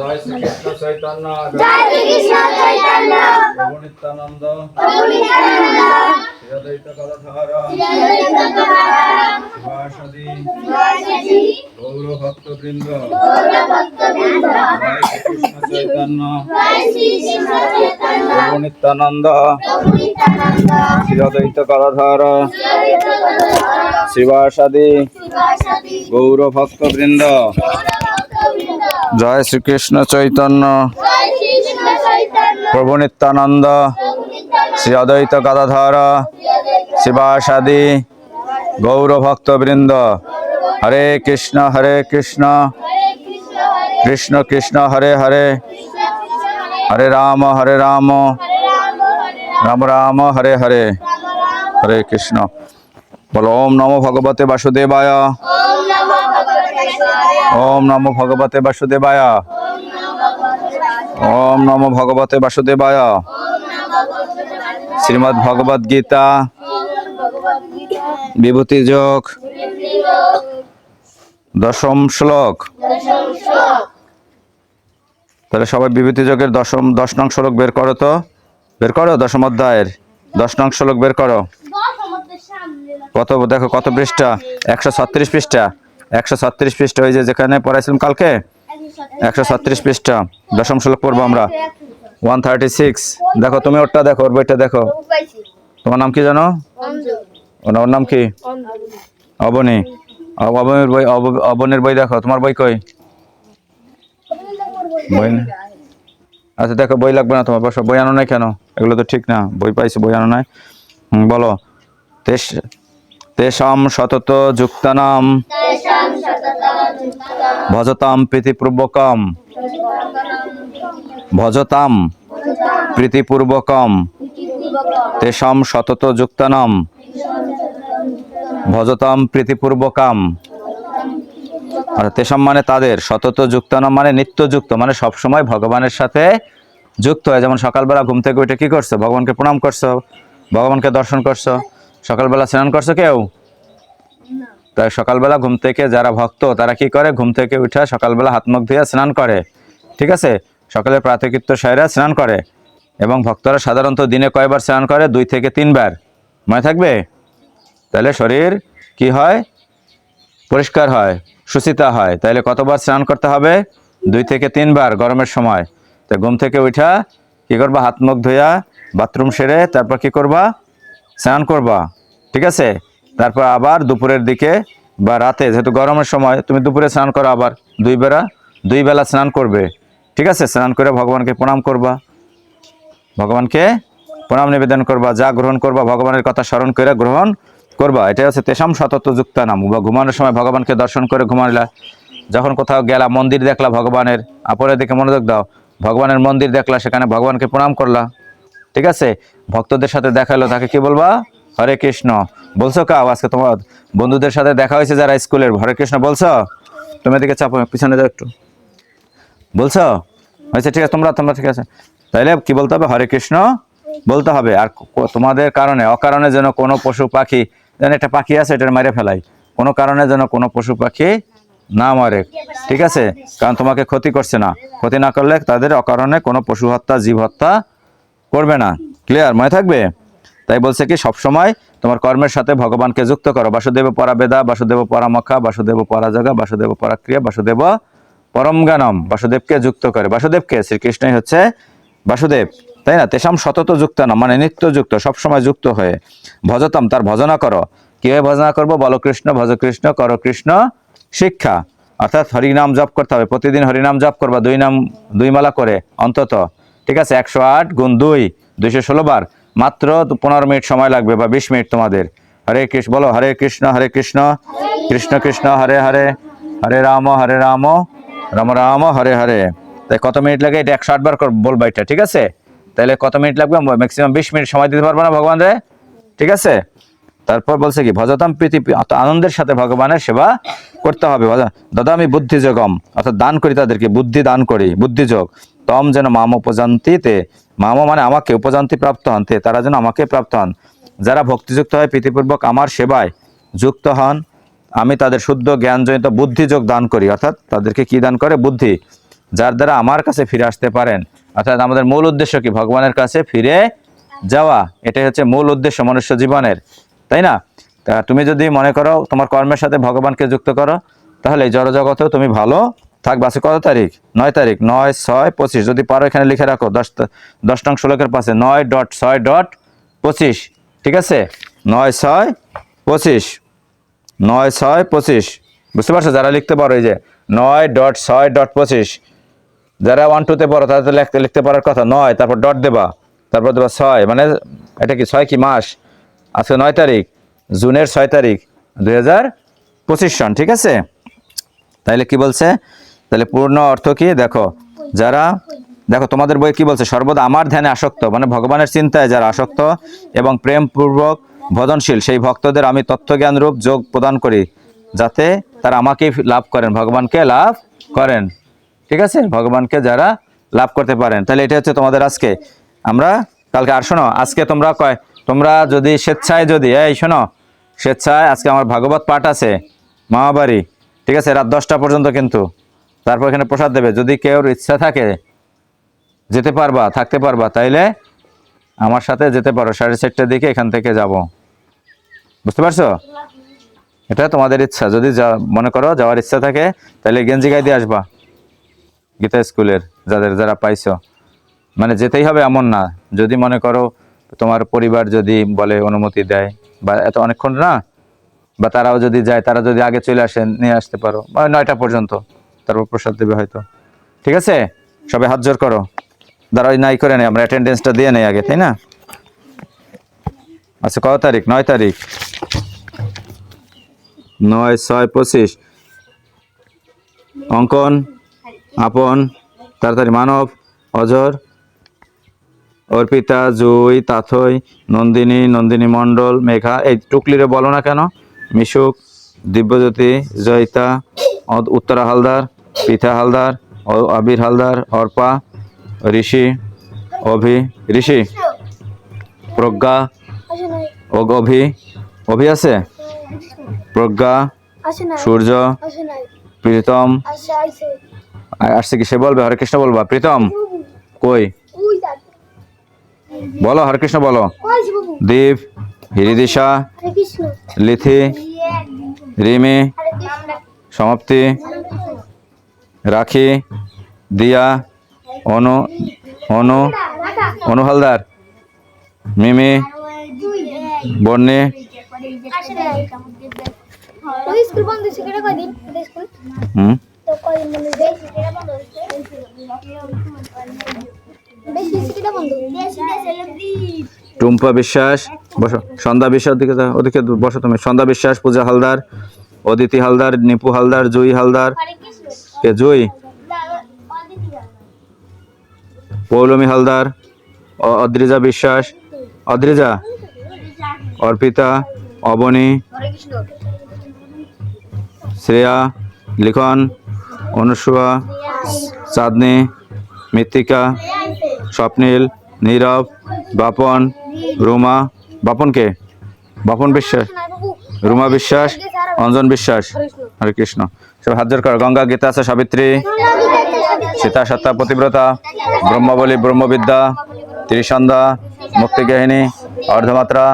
জয় শ্রীকৃষ্ণ চৈতন্য জয় শ্রীকৃষ্ণ চৈতন্য। প্রভু নিত্যানন্দ প্রভু নিত্যানন্দ গদাধর শিবাসদি গদাধর গৌর ভক্তবৃন্দ গৌর ভক্তবৃন্দ জয় শ্রীকৃষ্ণ চৈতন্য। জয় শ্রীকৃষ্ণ চৈতন্য। প্রভু নিত্যানন্দ প্রভু নিত্যানন্দ শ্রীঅদ্বৈত গদাধর শ্রীঅদ্বৈত গদাধর শিবাসাদি শিবাসাদি গৌর ভক্তবৃন্দ গৌর ভক্তবৃন্দ জয় শ্রীকৃষ্ণ চৈতন্য। প্রভু নিত্যানন্দ, শ্রী অদ্বৈত গদাধর শিবাসাদি গৌর ভক্তবৃন্দ। হরে কৃষ্ণ হরে কৃষ্ণ। কৃষ্ণ কৃষ্ণ, হরে হরে। হরে রাম হরে রাম। রাম রাম, হরে হরে। হরে কৃষ্ণ। বলো, ওম নমো ভগবতে বাসুদেবায়। ওম নমো ভগবতে বাসুদেবায়। ওম নমো ভগবতে বাসুদেবায়। শ্রীমদ্ ভগবদ গীতা। বিভূতি যোগ। দশম শ্লোক। তাহলে সবাই বিভূতি যোগের দশম, দশ নং শ্লোক বের করো তো। বের করো দশম অধ্যায়ের। দশ নং শ্লোক বের করো। কত, দেখো কত পৃষ্ঠা? একশো ছত্রিশ পৃষ্ঠা। একশো ছত্রিশ পৃষ্ঠা, ওই যেখানে পড়াইছিলাম কালকে? একশো ছত্রিশ পৃষ্ঠা, দশম শ্লোক পড়ব আমরা। ওয়ান থার্টি সিক্স দেখো, তুমি ওরটা দেখো, ওর বইটা দেখো। তোমার নাম কি জানো? ওর নাম কি? অবনী। অব- অবনীর বই, অব- অবনীর বই দেখো। তোমার বই কই? বই আচ্ছা দেখো, বই লাগবে না তোমার বই আনো নাই কেন? এগুলো তো ঠিক না। বই পাইছি, বই আনো নাই। বলো। তেস তেষাম সতত যুক্তানাম। ভজতাম প্রীতিপূর্বকম ভজতাম প্রীতিপূর্বকম তেষাম সতত যুক্তানাম ভজতাম প্রীতিপূর্বকাম আর তেষাম মানে তাদের সতত যুক্তানাম মানে নিত্যযুক্ত মানে সবসময় ভগবানের সাথে যুক্ত হয়। যেমন সকালবেলা ঘুম থেকে উঠে কি করছ? ভগবানকে প্রণাম করছ, ভগবানকে দর্শন করছ, সকালবেলা স্নান করছ কেউ? তাই সকালবেলা ঘুম থেকে যারা ভক্ত, তারা কি করে? ঘুম থেকে উঠে সকালবেলা হাত মুখ ধুয়ে স্নান করে। ঠিক আছে? সকালে প্রাতকৃত্য সাইরা স্নান করে এবং ভক্তরা সাধারণত দিনে কয়বার স্নান করে? দুই থেকে তিনবার। মনে থাকবে? তাহলে শরীর কি হয়? পরিষ্কার হয় সুচিতা হয়। তাহলে কতবার স্নান করতে হবে? দুই থেকে তিনবার গরমের সময়। তো ঘুম থেকে উঠা কি করবা? হাত মুখ ধুয়া, বাথরুম সেরে তারপর কি করবা? স্নান করবা। ঠিক আছে? তারপর আবার দুপুরের দিকে বা রাতে, যেহেতু গরমের সময়, তুমি দুপুরে স্নান করো আবার দুই বেলা দুই বেলা স্নান করবে। ঠিক আছে? স্নান করে ভগবানকে প্রণাম করবা। ভগবানকে প্রণাম নিবেদন করবা, যা গ্রহণ করবা, ভগবানের কথা স্মরণ করে গ্রহণ করবা। এটাই হচ্ছে তেসাম সতত্ব যুক্তা নাম। বা ঘুমানোর সময় ভগবানকে দর্শন করে ঘুমাইলা। যখন কোথাও গেলা, মন্দির দেখলা ভগবানের আপরের দিকে মনোযোগ দাও। ভগবানের মন্দির দেখলা, সেখানে ভগবানকে প্রণাম করলা। ঠিক আছে? ভক্তদের সাথে দেখাল তাকে কি বলবা? হরে কৃষ্ণ। বলছো কাউ আজকে তোমার বন্ধুদের সাথে দেখা হয়েছে যারা স্কুলের হরে কৃষ্ণ, বলছো? তুমি এদিকে চাপো, পিছনে যাও একটু। বলছো? আচ্ছা ঠিক আছে, তোমরা তোমরা ঠিক আছে। তাইলে কি বলতে হবে? হরে কৃষ্ণ, বলতে হবে। আর তোমাদের কারণে, অকারণে যেন কোনো পশু পাখি যেন একটা পাখি আছে, এটার মেরে ফেলাই। কোনো কারণে যেন কোনো পশু পাখি না মরে, ঠিক আছে? কারণ তোমাকে ক্ষতি করছে না। ক্ষতি না করলে তাদের অকারণে কোনো পশু হত্যা, জীব হত্যা করবে না। ক্লিয়ার মনে থাকবে? তাই বলছে কি, সবসময় তোমার কর্মের সাথে ভগবানকে যুক্ত করো। বাসুদেব পরাবেদা বাসুদেব পরামক্ষা বাসুদেব পরাজগা বাসুদেব পরাক্রিয়া বাসুদেব পরম জ্ঞানম বাসুদেবকে যুক্ত করে। বাসুদেবকে, শ্রীকৃষ্ণই হচ্ছে বাসুদেব, তাই না? তেসাম সতত যুক্ত না মানে নিত্য যুক্ত সবসময় যুক্ত হয়ে। ভজতাম, তার ভজনা করো। কীভাবে ভজনা করব? বলো কৃষ্ণ, ভজ কৃষ্ণ, করো কৃষ্ণ শিক্ষা। অর্থাৎ হরিনাম জপ করতে হবে। প্রতিদিন হরিনাম জপ করবা, দুই নাম, দুই মালা করে, অন্তত। ঠিক আছে? একশো আট গুণ দুই, দুইশো ষোলো বার। মাত্র পনেরো মিনিট সময় লাগবে বা বিশ মিনিট তোমাদের। হরে কৃষ্ণ, বলো হরে কৃষ্ণ হরে কৃষ্ণ। কৃষ্ণ কৃষ্ণ, হরে হরে। হরে রাম হরে রাম। রাম রাম, হরে হরে। তাই কত মিনিট লাগে? এটা একশো আটবার বলবা এটা, ঠিক আছে? তাহলে কত মিনিট লাগবে? ম্যাক্সিমাম বিশ মিনিট সময় দিতে পারব না ভগবান রে ঠিক আছে? তারপর বলছে কি, ভজতাম প্রীতি আনন্দের সাথে ভগবানের সেবা করতে হবে। দাদা, আমি বুদ্ধিযোগম অর্থাৎ দান করি তাদেরকে, বুদ্ধি দান করি, বুদ্ধি যোগ। তম যেন মাম উপজান্তিতে। মাম মানে আমাকে উপজান্তি প্রাপ্ত হন, তে তারা যেন আমাকে প্রাপ্ত হন। যারা ভক্তিযুক্ত হয়, প্রীতিপূর্বক আমার সেবায় যুক্ত হন। আমি তাদের শুদ্ধ, জ্ঞানজনিত বুদ্ধি যোগ দান করি। অর্থাৎ তাদেরকে কি দান করে? বুদ্ধি। যার দ্বারা আমার কাছে ফিরে আসতে পারেন। অর্থাৎ আমাদের মূল উদ্দেশ্য কি? ভগবানের কাছে ফিরে যাওয়া। এটাই হচ্ছে মূল উদ্দেশ্য মনুষ্য জীবনের। তাই না? তা তুমি যদি মনে করো, তোমার কর্মের সাথে ভগবানকে যুক্ত করো, তাহলে জড়জগতেও তুমি ভালো থাকবে আছে কত তারিখ? নয় তারিখ। নয়, ছয়, পঁচিশ। যদি পারো এখানে লিখে রাখো। দশ দশ নং ষোলকের পাশে নয় ডট, ছয় ডট, পঁচিশ। ঠিক আছে? নয়, ছয়, পঁচিশ। নয়, ছয়, পঁচিশ। বুঝতে পারছ? যারা লিখতে পারো, এই যে নয় ডট, ছয় ডট, পঁচিশ। যারা ওয়ান টুতে পড়ো তাদের তো লিখতে লিখতে পারার কথা। নয়, তারপর ডট দেবা। তারপর দেবা ছয়। মানে এটা কি ছয় কি মাস? আজকে নয় তারিখ। জুনের ছয় তারিখ। দুই হাজার পঁচিশ সন। ঠিক আছে? তাইলে কি বলছে? তাহলে পূর্ণ অর্থ কি? দেখো, যারা, দেখো, তোমাদের বই কি বলছে? সর্বদা আমার ধ্যানে আসক্ত মানে ভগবানের চিন্তায় যারা আসক্ত এবং প্রেমপূর্বক ভজনশীল সেই ভক্তদের আমি তত্ত্বজ্ঞান রূপ যোগ প্রদান করি, যাতে তারা আমাকেই লাভ করেন, ভগবানকে লাভ করেন। ঠিক আছে? ভগবানকে যারা লাভ করতে পারেন। তাহলে এটা হচ্ছে তোমাদের আজকে। আমরা কালকে, আর শোনো, আজকে তোমরা কয়, তোমরা যদি স্বেচ্ছায় যদি, এই শোনো, স্বেচ্ছায় আজকে আমার ভাগবত পাঠ আছে, মামাবাড়ি। ঠিক আছে? রাত দশটা পর্যন্ত কিন্তু। তারপর এখানে প্রসাদ দেবে। যদি কেউ ইচ্ছা থাকে, যেতে পারবা, থাকতে পারবা, তাইলে আমার সাথে যেতে পারো। সাড়ে চারটার দিকে এখান থেকে যাব। বুঝতে পারছ? এটা তোমাদের ইচ্ছা। যদি যা- মনে করো যাওয়ার ইচ্ছা থাকে তাহলে গেঞ্জি গায়ে দিয়ে আসবা। গীতা স্কুলের, যাদের যারা পাইছো। মানে যেতেই হবে এমন না। যদি মনে করো তোমার পরিবার যদি বলে অনুমতি দেয়, বা এত অনেকক্ষণ না, বা তারাও যদি যায়, তারা যদি আগে চলে আসেন নিয়ে আসতে পারো। বা নয়টা পর্যন্ত। তারপর প্রসাদ দেবে হয়তো। ঠিক আছে? সবাই হাত জোর করো। দাঁড়াই নাই করে নেই, আমরা অ্যাটেন্ডেন্সটা দিয়ে নেই আগে, তাই না? আচ্ছা কত তারিখ? নয় তারিখ। নয়, ছয়, পঁচিশ। অঙ্কন, আপন, তাড়াতাড়ি, মানব, অজর, অর্পিতা, জুই, তাথই, নন্দিনী নন্দিনী মণ্ডল, মেঘা, এই টুকলিরে বলো না কেন? মিশুক, দিব্যজ্যোতি, জয়িতা উত্তরা হালদার পিতা হালদার আবির হালদার, অর্পা, ঋষি, অভি, ঋষি, প্রজ্ঞা, ও অভি অভি আছে? প্রজ্ঞা, সূর্য, প্রীতম, আসছে কি সে বলবে? হরে কৃষ্ণ বলবা। প্রীতম, কই? বলো, হরে কৃষ্ণ বলো। দীপ হৃদিশা হরে কৃষ্ণ লিথি, রিমি, সমাপ্তি রাখি দিয়া অনু অনু অনু হালদার মিমি বন্ধ টুম্পা বিশ্বাস বসো সন্ধ্যা বিশ্বাস যাও, ওদিকে বসো তুমি। সন্ধ্যা বিশ্বাস পূজা হালদার অদিতি হালদার নিপু হালদার জুই হালদার কে, জুই? পৌলমী হালদার অদ্রিজা বিশ্বাস, অদ্রিজা? অর্পিতা, অবনী, শ্রেয়া, লিখন অনুসুয়া চাঁদনি, মৃত্তিকা, স্বপ্নীল, নীরব, বাপন, রুমা বাপনকে বাপন বিশ্বাস, রুমা বিশ্বাস, অঞ্জন বিশ্বাস। হরে কৃষ্ণ। সব হাত জোর কর। গঙ্গা গীতা আছে, সাবিত্রী। সীতা, সত্তা, পতিব্রতা, ব্রহ্মবলী, ব্রহ্মবিদ্যা, ত্রিসন্ধ্যা, মুক্তিগৃহিণী, অর্ধমাত্রা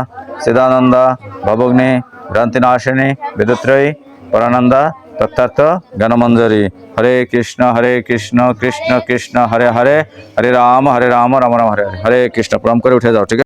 সিদানন্দা ভবগ্নি, ভ্রান্তিনাশিনী, বিদুত্রয়ী, পরানন্দা, তত্ত্বার্থ, জ্ঞানমঞ্জরি। হরে কৃষ্ণ হরে কৃষ্ণ কৃষ্ণ কৃষ্ণ, হরে হরে হরে রাম হরে রাম রাম রাম, হরে হরে। হরে কৃষ্ণ, প্রণাম করে উঠে যাও, ঠিক আছে?